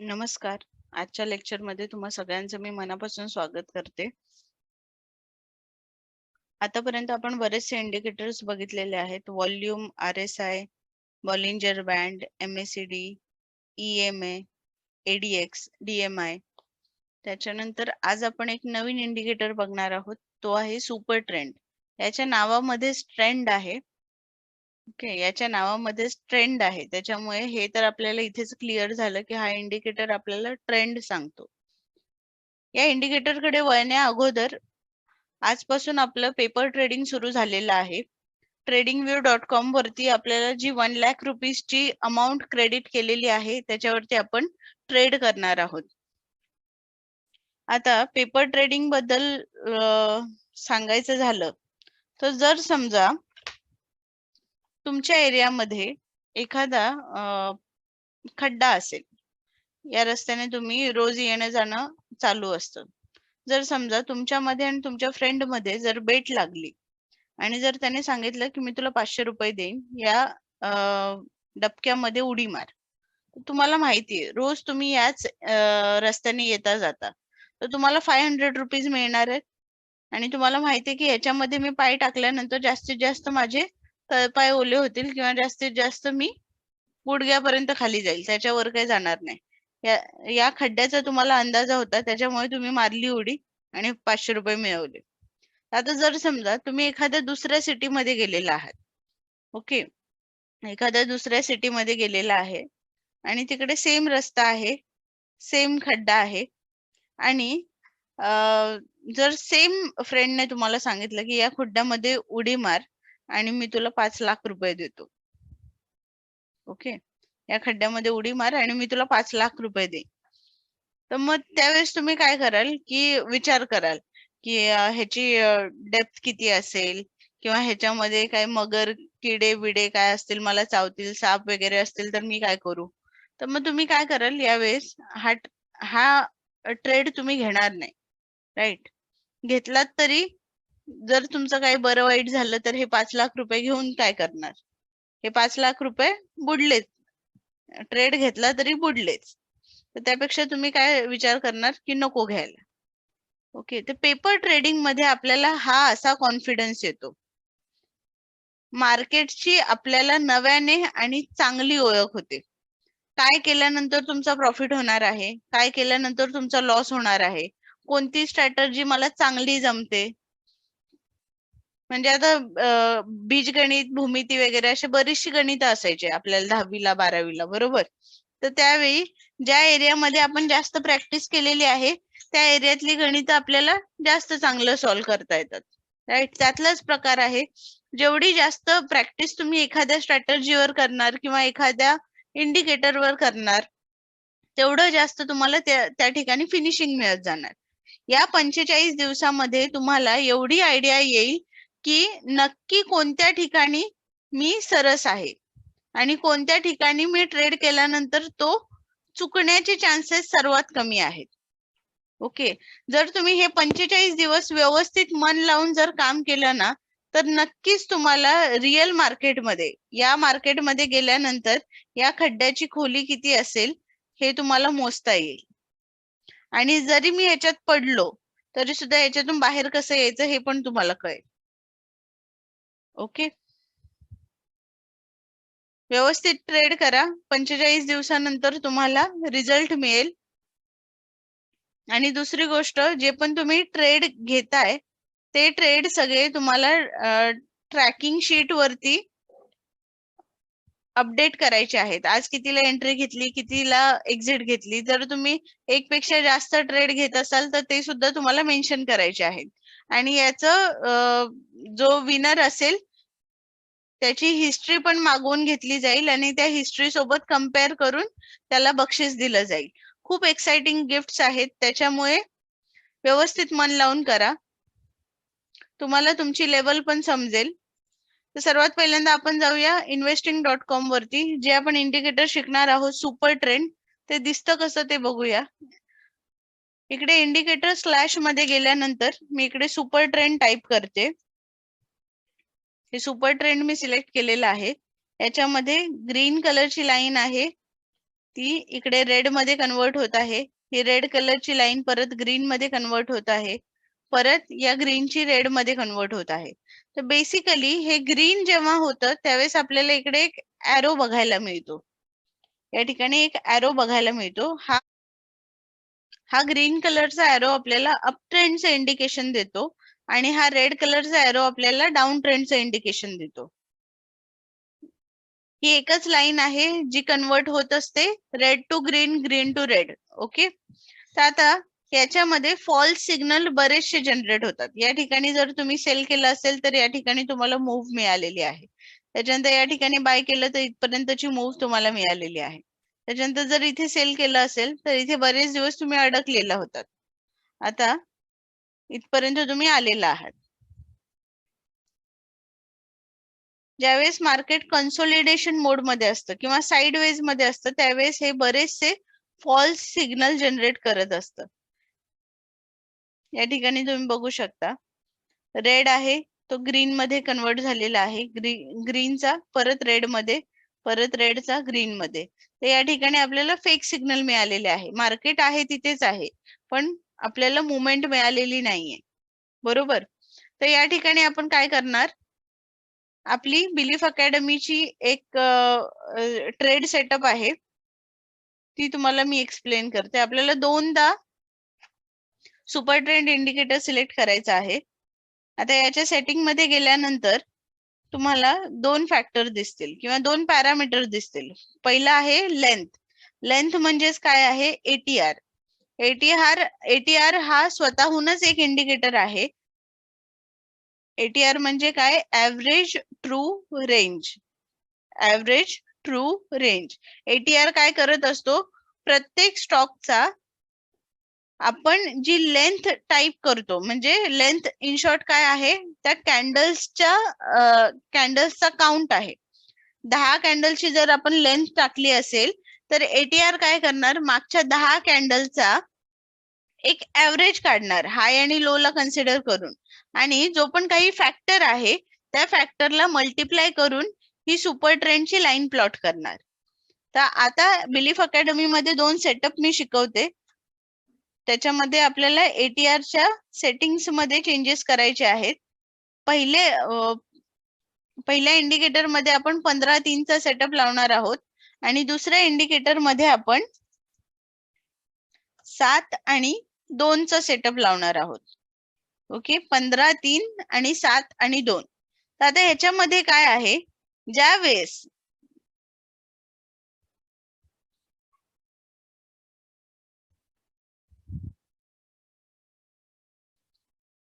नमस्कार. आजच्या लेक्चरमध्ये तुम्हा सगळ्यांचं मी मनापासून स्वागत करते. आतापर्यंत आपण बरेचसे इंडिकेटर्स बघितलेले आहेत. Volume, RSI, Bollinger band, M S C D EMA, DMI त्याच्यानंतर आज आपण एक नवीन इंडिकेटर बघणार आहोत. तो आहे सुपर ट्रेंड. याच्या नावामध्येच ट्रेंड आहे. ओके. याच्या नावामध्येच ट्रेंड आहे. त्याच्यामुळे हे तर आपल्याला इथेच क्लिअर झालं, की हा इंडिकेटर आपल्याला ट्रेंड सांगतो. या इंडिकेटरकडे वळण्या अगोदर आजपासून आपलं पेपर ट्रेडिंग सुरू झालेलं आहे. ट्रेडिंग व्यू डॉट कॉम वरती आपल्याला जी वन लाख रुपीजची अमाऊंट क्रेडिट केलेली आहे, त्याच्यावरती आपण ट्रेड करणार आहोत. आता पेपर ट्रेडिंगबद्दल सांगायचं झालं, तर जर समजा तुमच्या एरियामध्ये एखादा खड्डा असेल. या रस्त्याने तुम्ही रोज येणं-जाणं चालू असतं. जर समजा तुमच्यामध्ये आणि तुमच्या फ्रेंडमध्ये जर बेट लागली आणि जर त्याने सांगितलं, की मी तुला ₹500 देईन, या डबक्यामध्ये उडी मार. तुम्हाला माहिती आहे, रोज तुम्ही याच रस्त्याने येता-जाता. तर तुम्हाला ₹500 मिळणार आहेत आणि तुम्हाला माहिती आहे, की याच्यामध्ये मी पाय टाकल्यानंतर जास्तीत जास्त माझे तळपाय ओले होतील किंवा जास्तीत जास्त मी गुडघ्यापर्यंत खाली जाईल. त्याच्यावर काही जाणार नाही. या या खड्ड्याचा तुम्हाला अंदाजा होता. त्याच्यामुळे तुम्ही मारली उडी आणि ₹500 मिळवले. आता जर समजा तुम्ही एखाद्या दुसऱ्या सिटीमध्ये गेलेला आहात. ओके. एखाद्या दुसऱ्या सिटीमध्ये गेलेला आहे आणि तिकडे सेम रस्ता आहे, सेम खड्डा आहे आणि जर सेम फ्रेंडने तुम्हाला सांगितलं, की या खड्ड्यामध्ये उडी मार आणि मी तुला पाच लाख रुपये देतो. ओके. या खड्ड्यामध्ये उडी मार आणि मी तुला पाच लाख रुपये देईन. तर मग त्यावेळेस तुम्ही काय कराल, की विचार कराल, की ह्याची डेप्थ किती असेल किंवा ह्याच्यामध्ये काही मगर, किडे-बिडे काय असतील, मला चावतील, साप वगैरे असतील, तर मी काय करू? तर मग तुम्ही काय कराल यावेळेस हा हा ट्रेड तुम्ही घेणार नाही. राईट घेतलात तरी जर तुमचं काही बरं वाईट झालं, तर हे पाच लाख रुपये घेऊन काय करणार? हे पाच लाख रुपये बुडलेच ट्रेड घेतला तरी बुडलेच. तर त्यापेक्षा तुम्ही काय विचार करणार, की नको घ्यायला. ओके. तर पेपर ट्रेडिंगमध्ये आपल्याला हा असा कॉन्फिडन्स येतो. मार्केटची आपल्याला नव्याने आणि चांगली ओळख होते. काय केल्यानंतर तुमचा प्रॉफिट होणार आहे? काय केल्यानंतर तुमचा लॉस होणार आहे? कोणती स्ट्रॅटर्जी मला चांगली जमते? म्हणजे आता बीजगणित, भूमिती वगैरे अशी बरीचशी गणित असायचे आपल्याला दहावीला बारावीला बरोबर? तर त्यावेळी ज्या एरियामध्ये आपण जास्त प्रॅक्टिस केलेली आहे, त्या एरियातली गणित आपल्याला जास्त चांगलं सॉल्व्ह करता येतात. राईट त्यातलाच प्रकार आहे. जेवढी जास्त प्रॅक्टिस तुम्ही एखाद्या स्ट्रॅटर्जीवर करणार किंवा एखाद्या इंडिकेटरवर करणार, तेवढं जास्त तुम्हाला त्या ठिकाणी फिनिशिंग मिळत जाणार. या 45 दिवसामध्ये तुम्हाला एवढी आयडिया येईल, की नक्की कोणत्या ठिकाणी मी सरस आहे आणि कोणत्या ठिकाणी मी ट्रेड केल्यानंतर तो चुकण्याचे चान्सेस सर्वात कमी आहेत. ओके. जर तुम्ही हे 45 दिवस व्यवस्थित मन लावून जर काम केलं ना, तर नक्कीच तुम्हाला रिअल मार्केटमध्ये, या मार्केटमध्ये गेल्यानंतर या खड्ड्याची खोली किती असेल, हे तुम्हाला मोजता येईल. आणि जरी मी ह्याच्यात पडलो, तरी सुद्धा याच्यातून बाहेर कसं यायचं हे पण तुम्हाला कळेल. ओके. व्यवस्थित ट्रेड करा. 45 दिवसानंतर तुम्हाला रिझल्ट मिळेल. आणि दुसरी गोष्ट जे पण तुम्ही ट्रेड घेताय, ते ट्रेड सगळे तुम्हाला ट्रॅकिंग शीट वरती अपडेट करायचे आहेत. आज कितीला एंट्री घेतली, कितीला एक्झिट घेतली. जर तुम्ही एक पेक्षा जास्त ट्रेड घेत असाल, तर ते सुद्धा तुम्हाला मेन्शन करायचे आहेत. आणि याचं जो विनर असेल त्याची हिस्ट्री पण मागवून घेतली जाईल आणि त्या हिस्ट्री सोबत कंपेअर करून त्याला बक्षीस दिलं जाईल. खूप एक्साइटिंग गिफ्ट आहेत. त्याच्यामुळे व्यवस्थित मन लावून करा. तुम्हाला तुमची लेवल पण समजेल. तर सर्वात पहिल्यांदा आपण जाऊया इन्वेस्टिंग डॉट कॉम वरती. जे आपण इंडिकेटर शिकणार आहोत सुपर ट्रेंड, ते दिसतं कसं ते बघूया. इकडे इंडिकेटर स्लॅशमध्ये गेल्यानंतर मी इकडे सुपर ट्रेंड टाइप करते. हे सुपर ट्रेंड मी सिलेक्ट केलेलं आहे. याच्यामध्ये ग्रीन कलरची लाईन आहे. ती इकडे रेडमध्ये कन्वर्ट होत आहे. ही रेड कलरची लाईन परत ग्रीन मध्ये कन्वर्ट होत आहे. परत या ग्रीनची रेडमध्ये कन्वर्ट होत आहे. तर बेसिकली हे ग्रीन जेव्हा होतं त्यावेळेस आपल्याला इकडे एक ऍरो बघायला मिळतो. या ठिकाणी एक ऍरो बघायला मिळतो. हा हा ग्रीन कलरचा ॲरो आपल्याला अप ट्रेंडचं इंडिकेशन देतो. आणि हा रेड कलरचा एरो आपल्याला डाऊन ट्रेंडचं इंडिकेशन देतो. ही एकच लाईन आहे जी कन्वर्ट होत असते red to green green to red okay तर आता याच्यामध्ये फॉल्स सिग्नल बरेचसे जनरेट होतात. या ठिकाणी जर तुम्ही सेल केलं असेल तर या ठिकाणी तुम्हाला मूव्ह मिळालेली आहे. त्याच्यानंतर या ठिकाणी बाय केलं तर इथपर्यंतची मूव्ह तुम्हाला मिळालेली आहे. त्याच्यानंतर जर इथे सेल केलं असेल तर इथे बरेच दिवस तुम्ही अडकलेला होतात. आता इथपर्यंत तुम्ही आलेला आहात. ज्यावेळेस मार्केट कन्सोलिडेशन मोडमध्ये असतं किंवा साईड वेजमध्ये असतं त्यावेळेस हे बरेचसे फॉल्स सिग्नल जनरेट करत असतं. या ठिकाणी तुम्ही बघू शकता. रेड आहे तो ग्रीन मध्ये कन्वर्ट झालेला आहे. ग्री ग्रीनचा परत रेडमध्ये परत रेडचा ग्रीन मध्ये. तर या ठिकाणी आपल्याला फेक सिग्नल मिळालेले आहे. मार्केट आहे तिथेच आहे. पण आपल्याला मुवमेंट मिळालेली नाहीये. बरोबर? तर या ठिकाणी आपण काय करणार? आपली बिलीफ अकॅडमीची एक ट्रेड सेटअप आहे. ती तुम्हाला मी एक्सप्लेन करते. आपल्याला दोनदा सुपर ट्रेंड इंडिकेटर सिलेक्ट करायचा आहे. आता याच्या सेटिंगमध्ये गेल्यानंतर तुम्हाला दोन फॅक्टर दिसतील किंवा दोन पॅरामीटर दिसतील. पहिला आहे लेंथ लेंथ म्हणजेच काय आहे? एटीआर एटीआर एटीआर हा स्वतःहूनच एक इंडिकेटर आहे. एटीआर म्हणजे काय? Average true range average true range ATR काय करत असतो? प्रत्येक स्टॉकचा आपण जी लेंथ टाईप करतो म्हणजे लेंथ इन शॉर्ट काय आहे? त्या कॅन्डल्सच्या कॅन्डल्सचा काउंट आहे. दहा कॅन्डलची जर आपण लेंथ टाकली असेल तर एटीआर काय करणार? मागच्या दहा कॅन्डलचा एक ऍव्हरेज काढणार हाय आणि लो ला कन्सिडर करून. आणि जो पण काही फॅक्टर आहे त्या फॅक्टरला मल्टिप्लाय करून ही सुपर ट्रेंडची लाईन प्लॉट करणार. तर आता बिलीफ अकॅडमी मध्ये दोन सेटअप मी शिकवते. त्याच्यामध्ये आपल्याला एटीआरच्या सेटिंग्समध्ये चेंजेस करायचे आहेत. पहिले पहिल्या इंडिकेटरमध्ये आपण पंधरा तीनचा सेटअप लावणार आहोत. आणि दुसऱ्या इंडिकेटरमध्ये आपण सात आणि दोनचा सेटअप लावणार आहोत. ओके पंधरा तीन आणि सात आणि दोन. तर आता ह्याच्यामध्ये काय आहे? ज्या वेळेस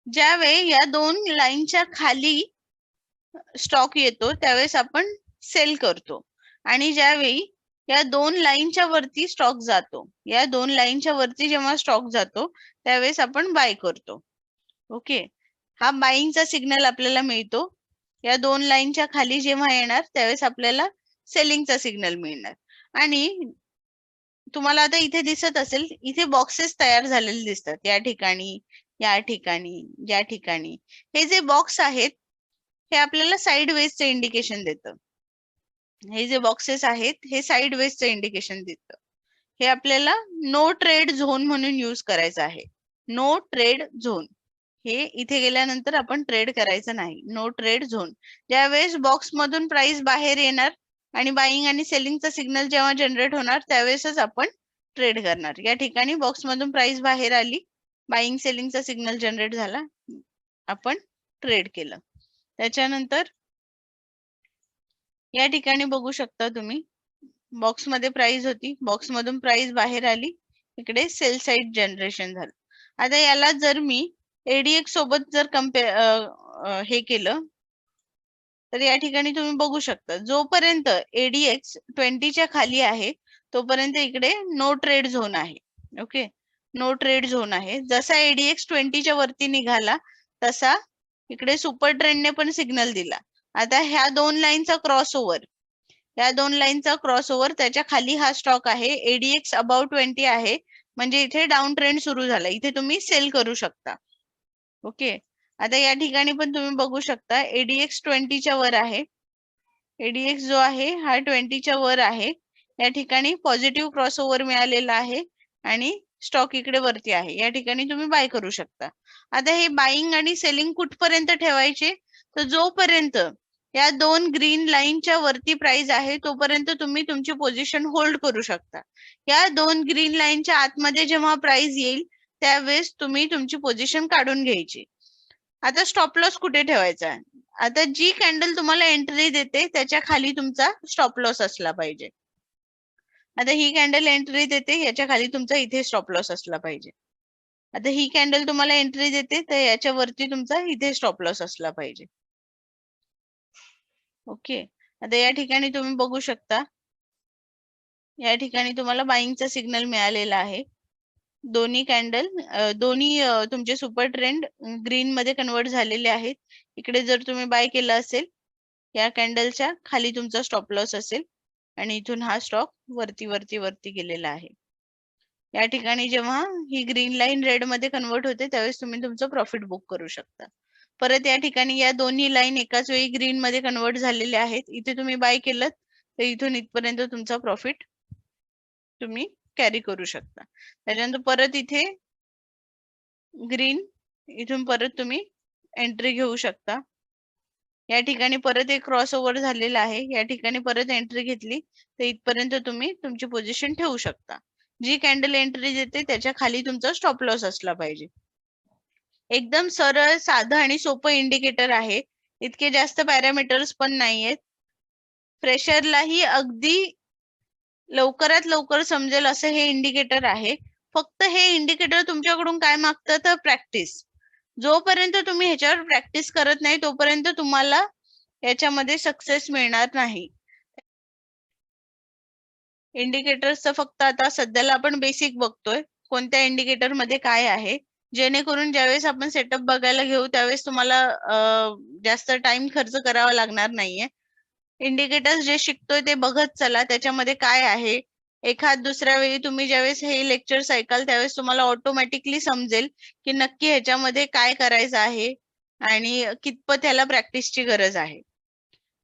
ज्यावेळी या दोन लाईनच्या खाली स्टॉक येतो त्यावेळेस आपण सेल करतो. आणि ज्यावेळी या दोन लाईनच्या वरती स्टॉक जातो. या दोन लाईनच्या वरती जेव्हा स्टॉक जातो त्यावेळेस आपण बाय करतो. ओके हा बाईंगचा सिग्नल आपल्याला मिळतो. या दोन लाईनच्या खाली जेव्हा येणार त्यावेळेस आपल्याला सेलिंगचा सिग्नल मिळणार. आणि तुम्हाला आता इथे दिसत असेल इथे बॉक्सेस तयार झालेले दिसतात. या ठिकाणी या ठिकाणी या ठिकाणी. हे जे बॉक्स आहेत हे आपल्याला साईड वेजचं इंडिकेशन देतं. हे जे बॉक्सेस आहेत हे साईड वेजचं इंडिकेशन देतं. हे आपल्याला नो ट्रेड झोन म्हणून युज करायचं आहे. नो ट्रेड झोन हे इथे गेल्यानंतर आपण ट्रेड करायचं नाही. नो ट्रेड झोन ज्यावेळेस बॉक्स मधून प्राइस बाहेर येणार आणि बाईंग आणि सेलिंगचा सिग्नल जेव्हा जनरेट होणार त्यावेळेसच आपण ट्रेड करणार. या ठिकाणी बॉक्स मधून प्राइस बाहेर आली बाईंग सेलिंगचा सिग्नल जनरेट झाला आपण ट्रेड केलं. त्याच्यानंतर या ठिकाणी बघू शकता तुम्ही. बॉक्समध्ये प्राइस होती. बॉक्स मधून प्राइस बाहेर आली. इकडे सेल साईड जनरेशन झालं. आता याला जर मी एडीएक्स सोबत जर कंपेअर हे केलं तर या ठिकाणी तुम्ही बघू शकता. जोपर्यंत एडीएक्स ट्वेंटीच्या खाली आहे तोपर्यंत इकडे नो ट्रेड झोन आहे. ओके नो ट्रेड झोन आहे. जसा एडीएक्स ट्वेंटीच्या वरती निघाला तसा इकडे सुपर ट्रेंडने पण सिग्नल दिला. आता ह्या दोन लाईनचा क्रॉस ओव्हर या दोन लाईनचा क्रॉस ओव्हर त्याच्याखाली हा स्टॉक आहे. एडीएक्स अबाउट ट्वेंटी आहे. म्हणजे इथे डाऊन ट्रेंड सुरू झाला. इथे तुम्ही सेल करू शकता. ओके आता या ठिकाणी पण तुम्ही बघू शकता. एडीएक्स ट्वेंटीच्या वर आहे. एडीएक्स जो आहे हा ट्वेंटीच्या वर आहे. या ठिकाणी पॉझिटिव्ह क्रॉस ओव्हर मिळालेला आहे. आणि स्टॉक इकडे वरती आहे. या ठिकाणी तुम्ही बाय करू शकता. आता हे बाईंग आणि सेलिंग कुठपर्यंत ठेवायचे? तर जोपर्यंत या दोन ग्रीन लाईनच्या वरती प्राइस आहे तोपर्यंत तुम्ही तुमची पोझिशन होल्ड करू शकता. या दोन ग्रीन लाईनच्या आतमध्ये जेव्हा प्राइस येईल त्यावेळेस तुम्ही तुमची पोझिशन काढून घ्यायची. आता स्टॉप लॉस कुठे ठेवायचा? आता जी कॅन्डल तुम्हाला एंट्री देते त्याच्याखाली तुमचा स्टॉप लॉस असला पाहिजे. आता ही कॅन्डल एंट्री देते याच्या खाली तुमचा इथे स्टॉप लॉस असला पाहिजे. आता ही कॅन्डल तुम्हाला एंट्री देते तर याच्यावरती तुमचा इथे स्टॉप लॉस असला पाहिजे. ओके आता या ठिकाणी तुम्ही बघू शकता. या ठिकाणी तुम्हाला बाईंगचा सिग्नल मिळालेला आहे. दोन्ही कॅन्डल दोन्ही तुमचे सुपर ट्रेंड ग्रीन मध्ये कन्वर्ट झालेले आहेत. इकडे जर तुम्ही बाय केलं असेल या कॅन्डलच्या खाली तुमचा स्टॉप लॉस असेल. आणि इथून हा स्टॉक वरती वरती वरती गेलेला आहे. या ठिकाणी जेव्हा ही ग्रीन लाईन रेडमध्ये कन्वर्ट होते त्यावेळेस तुम्ही तुमचं प्रॉफिट बुक करू शकता. परत या ठिकाणी या दोन्ही लाईन एकाच वेळी ग्रीन मध्ये कन्वर्ट झालेले आहेत. इथे तुम्ही बाय केलं तर इथून इथपर्यंत तुमचा प्रॉफिट तुम्ही कॅरी करू शकता. त्याच्यानंतर परत इथे ग्रीन इथून परत तुम्ही एंट्री घेऊ शकता. या ठिकाणी परत एक क्रॉस ओव्हर झालेला आहे. या ठिकाणी परत एंट्री घेतली. तर इथपर्यंत तुम्ही तुमची पोझिशन ठेवू शकता. जी कॅन्डल एंट्री देते त्याच्याखाली तुमचा स्टॉप लॉस असला पाहिजे. एकदम सरळ साधं आणि सोपं इंडिकेटर आहे. इतके जास्त पॅरामीटर्स पण नाहीयेत. फ्रेशरलाही अगदी लवकरात लवकर समजेल असं हे इंडिकेटर आहे. फक्त हे इंडिकेटर तुमच्याकडून काय मागतं? तर प्रॅक्टिस जोपर्यंत तुम्ही ह्याच्यावर प्रॅक्टिस करत नाही तोपर्यंत तुम्हाला याच्यामध्ये सक्सेस मिळणार नाही. इंडिकेटर्सचं फक्त आता सध्याला आपण बेसिक बघतोय. कोणत्या इंडिकेटरमध्ये काय आहे? जेणेकरून ज्यावेळेस आपण सेटअप बघायला घेऊ त्यावेळेस तुम्हाला जास्त टाइम खर्च करावा लागणार नाहीये. इंडिकेटर्स जे शिकतोय ते बघत चला त्याच्यामध्ये काय आहे? एखाद दुसऱ्या वेळी तुम्ही ज्यावेळेस हे लेक्चर ऐकाल त्यावेळेस तुम्हाला ऑटोमॅटिकली समजेल की नक्की ह्याच्यामध्ये काय करायचं आहे आणि कितपत ह्याला प्रॅक्टिसची गरज आहे.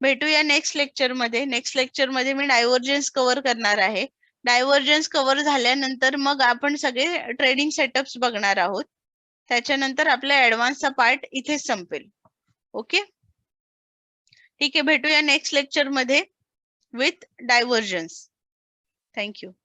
भेटूया नेक्स्ट लेक्चरमध्ये. नेक्स्ट लेक्चरमध्ये मी डायव्हर्जन्स कव्हर करणार आहे. डायव्हर्जन्स कव्हर झाल्यानंतर मग आपण सगळे ट्रेडिंग सेटअप्स बघणार आहोत. त्याच्यानंतर आपला ऍडव्हान्सचा पार्ट इथेच संपेल. ओके ठीक आहे भेटूया नेक्स्ट लेक्चरमध्ये विथ डायव्हर्जन्स Thank you.